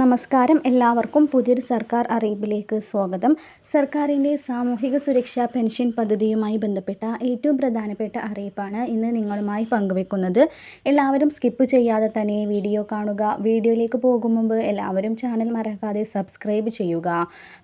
നമസ്കാരം. എല്ലാവർക്കും പുതിയൊരു സർക്കാർ അറിയിപ്പിലേക്ക് സ്വാഗതം. സർക്കാരിന്റെ സാമൂഹിക സുരക്ഷാ പെൻഷൻ പദ്ധതിയുമായി ബന്ധപ്പെട്ട ഏറ്റവും പ്രധാനപ്പെട്ട അറിയിപ്പാണ് ഇന്ന് നിങ്ങളുമായി പങ്കുവെക്കുന്നത്. എല്ലാവരും സ്കിപ്പ് ചെയ്യാതെ തന്നെ വീഡിയോ കാണുക. വീഡിയോയിലേക്ക് പോകും മുമ്പ് എല്ലാവരും ചാനൽ മറക്കാതെ സബ്സ്ക്രൈബ് ചെയ്യുക.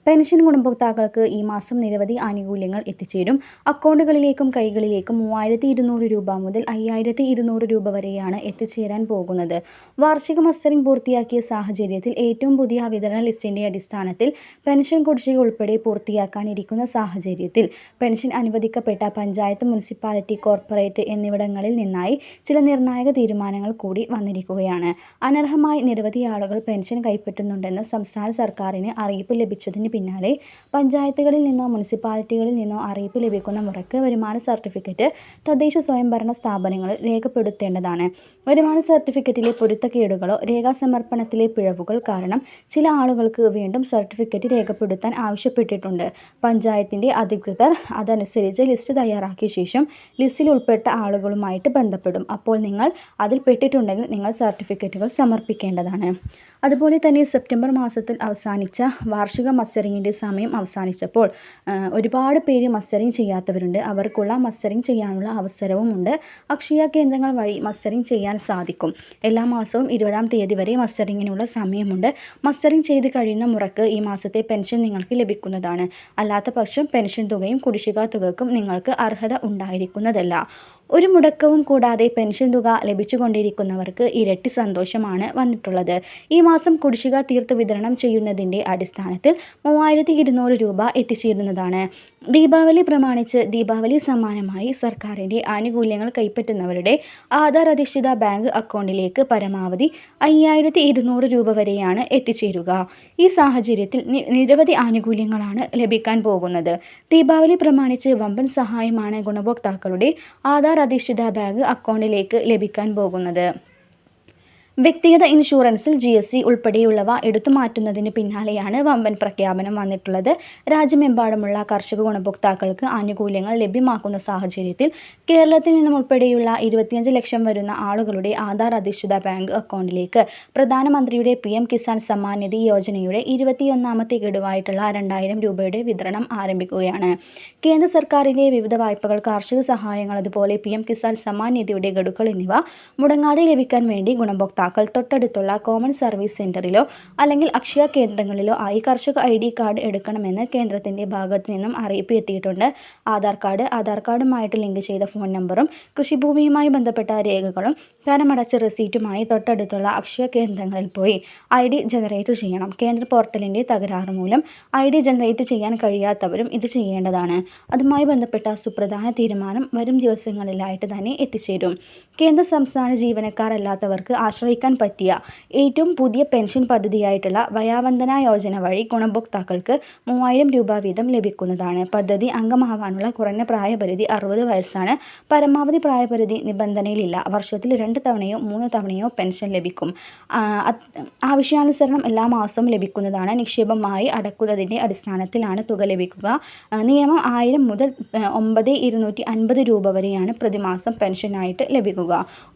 പെൻഷൻ ഗുണഭോക്താക്കൾക്ക് ഈ മാസം നിരവധി ആനുകൂല്യങ്ങൾ എത്തിച്ചേരും. അക്കൗണ്ടുകളിലേക്കും കൈകളിലേക്കും മൂവായിരത്തി രൂപ മുതൽ അയ്യായിരത്തി രൂപ വരെയാണ് എത്തിച്ചേരാൻ പോകുന്നത്. വാർഷിക മസ്റ്ററിംഗ് പൂർത്തിയാക്കിയ സാഹചര്യത്തിൽ ഏറ്റവും പുതിയ വിതരണ ലിസ്റ്റിന്റെ അടിസ്ഥാനത്തിൽ പെൻഷൻ കുടിശ്ശിക ഉൾപ്പെടെ പൂർത്തിയാക്കാനിരിക്കുന്ന സാഹചര്യത്തിൽ പെൻഷൻ അനുവദിക്കപ്പെട്ട പഞ്ചായത്ത് മുനിസിപ്പാലിറ്റി കോർപ്പറേറ്റ് എന്നിവിടങ്ങളിൽ നിന്നായി ചില നിർണായക തീരുമാനങ്ങൾ കൂടി വന്നിരിക്കുകയാണ്. അനർഹമായി നിരവധി ആളുകൾ പെൻഷൻ കൈപ്പറ്റുന്നുണ്ടെന്ന് സംസ്ഥാന സർക്കാരിന് അറിയിപ്പ് ലഭിച്ചതിന് പിന്നാലെ പഞ്ചായത്തുകളിൽ നിന്നോ മുനിസിപ്പാലിറ്റികളിൽ നിന്നോ അറിയിപ്പ് ലഭിക്കുന്ന മുറയ്ക്ക് വരുമാന സർട്ടിഫിക്കറ്റ് തദ്ദേശ സ്വയംഭരണ സ്ഥാപനങ്ങളിൽ രേഖപ്പെടുത്തേണ്ടതാണ്. വരുമാന സർട്ടിഫിക്കറ്റിലെ പൊരുത്തക്കേടുകളോ രേഖാസമർപ്പണത്തിലെ പിഴവുകൾ കാരണം ചില ആളുകൾക്ക് വീണ്ടും സർട്ടിഫിക്കറ്റ് രേഖപ്പെടുത്താൻ ആവശ്യപ്പെട്ടിട്ടുണ്ട്. പഞ്ചായത്തിന്റെ അധികൃതർ അതനുസരിച്ച് ലിസ്റ്റ് തയ്യാറാക്കിയ ശേഷം ലിസ്റ്റിൽ ഉൾപ്പെട്ട ആളുകളുമായിട്ട് ബന്ധപ്പെടും. അപ്പോൾ നിങ്ങൾ അതിൽ പെട്ടിട്ടുണ്ടെങ്കിൽ നിങ്ങൾ സർട്ടിഫിക്കറ്റുകൾ സമർപ്പിക്കേണ്ടതാണ്. അതുപോലെ തന്നെ സെപ്റ്റംബർ മാസത്തിൽ അവസാനിച്ച വാർഷിക മസ്റ്ററിങ്ങിന്റെ സമയം അവസാനിച്ചപ്പോൾ ഒരുപാട് പേര് മസ്റ്ററിങ് ചെയ്യാത്തവരുണ്ട്. അവർക്കുള്ള മസ്റ്ററിങ് ചെയ്യാനുള്ള അവസരവുമുണ്ട്. അക്ഷയ കേന്ദ്രങ്ങൾ വഴി മസ്റ്ററിങ് ചെയ്യാൻ സാധിക്കും. എല്ലാ മാസവും ഇരുപതാം തീയതി വരെ മസ്റ്ററിങ്ങിനുള്ള സമയമുണ്ട്. മസ്റ്ററിങ് ചെയ്ത് കഴിയുന്ന മുറക്ക് ഈ മാസത്തെ പെൻഷൻ നിങ്ങൾക്ക് ലഭിക്കുന്നതാണ്. അല്ലാത്ത പക്ഷം പെൻഷൻ തുകയും കുടിശ്ശിക തുകക്കും നിങ്ങൾക്ക് അർഹത ഉണ്ടായിരിക്കുന്നതല്ല. ഒരു മുടക്കവും കൂടാതെ പെൻഷൻ തുക ലഭിച്ചുകൊണ്ടിരിക്കുന്നവർക്ക് ഇരട്ടി സന്തോഷമാണ് വന്നിട്ടുള്ളത്. ഈ മാസം കുടിശ്ശിക തീർത്ത് വിതരണം ചെയ്യുന്നതിന്റെ അടിസ്ഥാനത്തിൽ മൂവായിരത്തി ഇരുന്നൂറ് രൂപ എത്തിച്ചേരുന്നതാണ്. ദീപാവലി പ്രമാണിച്ച് ദീപാവലി സമ്മാനമായി സർക്കാരിന്റെ ആനുകൂല്യങ്ങൾ കൈപ്പറ്റുന്നവരുടെ ആധാർ അധിഷ്ഠിത ബാങ്ക് അക്കൗണ്ടിലേക്ക് പരമാവധി അയ്യായിരത്തി ഇരുന്നൂറ് രൂപ വരെയാണ് എത്തിച്ചേരുക. ഈ സാഹചര്യത്തിൽ നിരവധി ആനുകൂല്യങ്ങളാണ് ലഭിക്കാൻ പോകുന്നത്. ദീപാവലി പ്രമാണിച്ച് വമ്പൻ സഹായമാണ് ഗുണഭോക്താക്കളുടെ ആധാർ അധിഷ്ഠിത ബാങ്ക് അക്കൗണ്ടിലേക്ക് ലഭിക്കാൻ പോകുന്നത്. വ്യക്തിഗത ഇൻഷുറൻസിൽ ജി എസ് സി ഉൾപ്പെടെയുള്ളവ എടുത്തു മാറ്റുന്നതിന് പിന്നാലെയാണ് വമ്പൻ പ്രഖ്യാപനം വന്നിട്ടുള്ളത്. രാജ്യമെമ്പാടുമുള്ള കർഷക ഗുണഭോക്താക്കൾക്ക് ആനുകൂല്യങ്ങൾ ലഭ്യമാക്കുന്ന സാഹചര്യത്തിൽ കേരളത്തിൽ നിന്നും ഉൾപ്പെടെയുള്ള ഇരുപത്തിയഞ്ച് ലക്ഷം വരുന്ന ആളുകളുടെ ആധാർ അധിഷ്ഠിത ബാങ്ക് അക്കൗണ്ടിലേക്ക് പ്രധാനമന്ത്രിയുടെ പി എം കിസാൻ സമ്മാൻ നിധി യോജനയുടെ ഇരുപത്തിയൊന്നാമത്തെ ഗഡുവായിട്ടുള്ള രണ്ടായിരം രൂപയുടെ വിതരണം ആരംഭിക്കുകയാണ്. കേന്ദ്ര സർക്കാരിന്റെ വിവിധ വായ്പകൾ കാർഷിക സഹായങ്ങൾ അതുപോലെ പി എം കിസാൻ സമ്മാൻ നിധിയുടെ ഗഡുക്കൾ എന്നിവ മുടങ്ങാതെ ലഭിക്കാൻ വേണ്ടി ഗുണഭോക്താക്കൾ ഉപഭോക്താക്കൾ തൊട്ടടുത്തുള്ള കോമൺ സർവീസ് സെന്ററിലോ അല്ലെങ്കിൽ അക്ഷയ കേന്ദ്രങ്ങളിലോ ആയി കർഷക ഐ ഡി കാർഡ് എടുക്കണമെന്ന് കേന്ദ്രത്തിന്റെ ഭാഗത്തു നിന്നും അറിയിപ്പ് എത്തിയിട്ടുണ്ട്. ആധാർ കാർഡ് ആധാർ കാർഡുമായിട്ട് ലിങ്ക് ചെയ്ത ഫോൺ നമ്പറും കൃഷിഭൂമിയുമായി ബന്ധപ്പെട്ട രേഖകളും കരമടച്ച റെസീറ്റുമായി തൊട്ടടുത്തുള്ള അക്ഷയ കേന്ദ്രങ്ങളിൽ പോയി ഐ ഡി ജനറേറ്റ് ചെയ്യണം. കേന്ദ്ര പോർട്ടലിന്റെ തകരാറ് മൂലം ഐ ഡി ജനറേറ്റ് ചെയ്യാൻ കഴിയാത്തവരും ഇത് ചെയ്യേണ്ടതാണ്. അതുമായി ബന്ധപ്പെട്ട സുപ്രധാന തീരുമാനം വരും ദിവസങ്ങളിലായിട്ട് തന്നെ എത്തിച്ചേരും. കേന്ദ്ര സംസ്ഥാന ജീവനക്കാരല്ലാത്തവർക്ക് ആശ്രയിക്കാൻ ഉപയോഗിക്കാൻ പറ്റിയ ഏറ്റവും പുതിയ പെൻഷൻ പദ്ധതിയായിട്ടുള്ള വയാവന്ദന യോജന വഴി ഗുണഭോക്താക്കൾക്ക് മൂവായിരം രൂപ വീതം ലഭിക്കുന്നതാണ്. പദ്ധതി അംഗമാവാനുള്ള കുറഞ്ഞ പ്രായപരിധി അറുപത് വയസ്സാണ്. പരമാവധി പ്രായപരിധി നിബന്ധനയിലില്ല. വർഷത്തിൽ രണ്ട് തവണയോ മൂന്ന് തവണയോ പെൻഷൻ ലഭിക്കും. ആവശ്യാനുസരണം എല്ലാ മാസവും ലഭിക്കുന്നതാണ്. നിക്ഷേപമായി അടക്കുന്നതിന്റെ അടിസ്ഥാനത്തിലാണ് തുക ലഭിക്കുക. നിയമം ആയിരം മുതൽ ഒമ്പത് ഇരുന്നൂറ്റി അൻപത് രൂപ വരെയാണ് പ്രതിമാസം പെൻഷനായിട്ട് ലഭിക്കുക.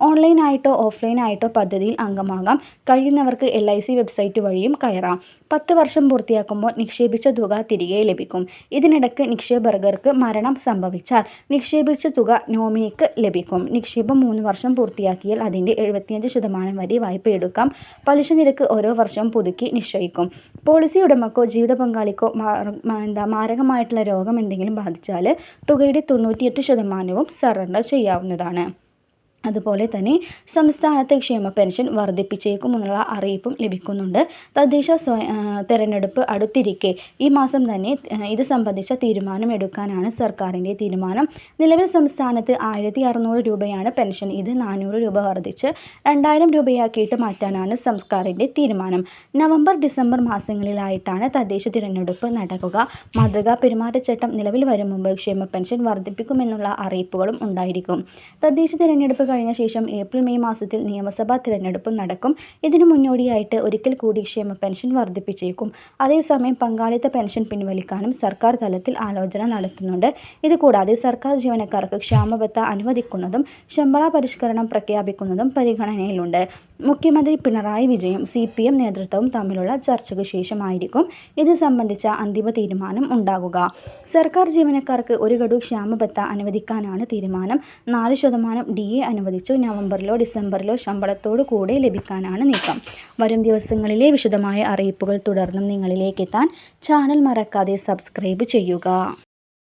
ഓൺലൈനായിട്ടോ ഓഫ്ലൈനായിട്ടോ പദ്ധതിയിൽ അംഗമാകാം. കഴിയുന്നവർക്ക് എൽ ഐ സി വെബ്സൈറ്റ് വഴിയും കയറാം. പത്ത് വർഷം പൂർത്തിയാക്കുമ്പോൾ നിക്ഷേപിച്ച തുക തിരികെ ലഭിക്കും. ഇതിനിടയ്ക്ക് നിക്ഷേപകർക്ക് മരണം സംഭവിച്ചാൽ നിക്ഷേപിച്ച തുക നോമിനിക്ക് ലഭിക്കും. നിക്ഷേപം മൂന്ന് വർഷം പൂർത്തിയാക്കിയാൽ അതിന്റെ എഴുപത്തിയഞ്ച് ശതമാനം വരെ വായ്പ എടുക്കാം. പലിശ നിരക്ക് ഓരോ വർഷവും പുതുക്കി നിശ്ചയിക്കും. പോളിസി ഉടമക്കോ ജീവിത പങ്കാളിക്കോ എന്താ മാരകമായിട്ടുള്ള രോഗം എന്തെങ്കിലും ബാധിച്ചാൽ തുകയുടെ തൊണ്ണൂറ്റിയെട്ട് ശതമാനവും സറണ്ടർ ചെയ്യാവുന്നതാണ്. അതുപോലെ തന്നെ സംസ്ഥാനത്തെ ക്ഷേമ പെൻഷൻ വർദ്ധിപ്പിച്ചേക്കുമെന്നുള്ള അറിയിപ്പും ലഭിക്കുന്നുണ്ട്. തദ്ദേശ തെരഞ്ഞെടുപ്പ് അടുത്തിരിക്കെ ഈ മാസം തന്നെ ഇത് സംബന്ധിച്ച തീരുമാനം എടുക്കാനാണ് സർക്കാരിന്റെ തീരുമാനം. നിലവിൽ സംസ്ഥാനത്ത് ആയിരത്തി അറുന്നൂറ് രൂപയാണ് പെൻഷൻ. ഇത് നാനൂറ് രൂപ വർദ്ധിച്ച് രണ്ടായിരം രൂപയാക്കിയിട്ട് മാറ്റാനാണ് സർക്കാരിന്റെ തീരുമാനം. നവംബർ ഡിസംബർ മാസങ്ങളിലായിട്ടാണ് തദ്ദേശ തിരഞ്ഞെടുപ്പ് നടക്കുക. മാതൃകാ പെരുമാറ്റച്ചട്ടം നിലവിൽ വരും മുമ്പ് ക്ഷേമ പെൻഷൻ വർദ്ധിപ്പിക്കുമെന്നുള്ള അറിയിപ്പുകളും ഉണ്ടായിരിക്കും. തദ്ദേശ തിരഞ്ഞെടുപ്പ് കഴിഞ്ഞ ശേഷം ഏപ്രിൽ മെയ് മാസത്തിൽ നിയമസഭാ തിരഞ്ഞെടുപ്പും നടക്കും. ഇതിനു മുന്നോടിയായിട്ട് ഒരിക്കൽ കൂടി ക്ഷേമ പെൻഷൻ വർദ്ധിപ്പിച്ചേക്കും. അതേസമയം പങ്കാളിത്ത പെൻഷൻ പിൻവലിക്കാനും സർക്കാർ തലത്തിൽ ആലോചന നടത്തുന്നുണ്ട്. ഇതുകൂടാതെ സർക്കാർ ജീവനക്കാർക്ക് ക്ഷാമബത്ത അനുവദിക്കുന്നതും ശമ്പള പരിഷ്കരണം പ്രഖ്യാപിക്കുന്നതും പരിഗണനയിലുണ്ട്. മുഖ്യമന്ത്രി പിണറായി വിജയനും സി പി എം നേതൃത്വവും തമ്മിലുള്ള ചർച്ചയ്ക്ക് ശേഷമായിരിക്കും ഇത് സംബന്ധിച്ച അന്തിമ തീരുമാനം ഉണ്ടാകുക. സർക്കാർ ജീവനക്കാർക്ക് ഒരു ഗഡു ക്ഷാമബത്ത അനുവദിക്കാനാണ് തീരുമാനം. നാല് ശതമാനം ഡി എ അനുവദിച്ചു. നവംബറിലോ ഡിസംബറിലോ ശമ്പളത്തോടു കൂടെ ലഭിക്കാനാണ് നീക്കം. വരും ദിവസങ്ങളിലെ വിശദമായ അറിയിപ്പുകൾ തുടർന്നും നിങ്ങളിലേക്ക് എത്താൻ ചാനൽ മറക്കാതെ സബ്സ്ക്രൈബ് ചെയ്യുക.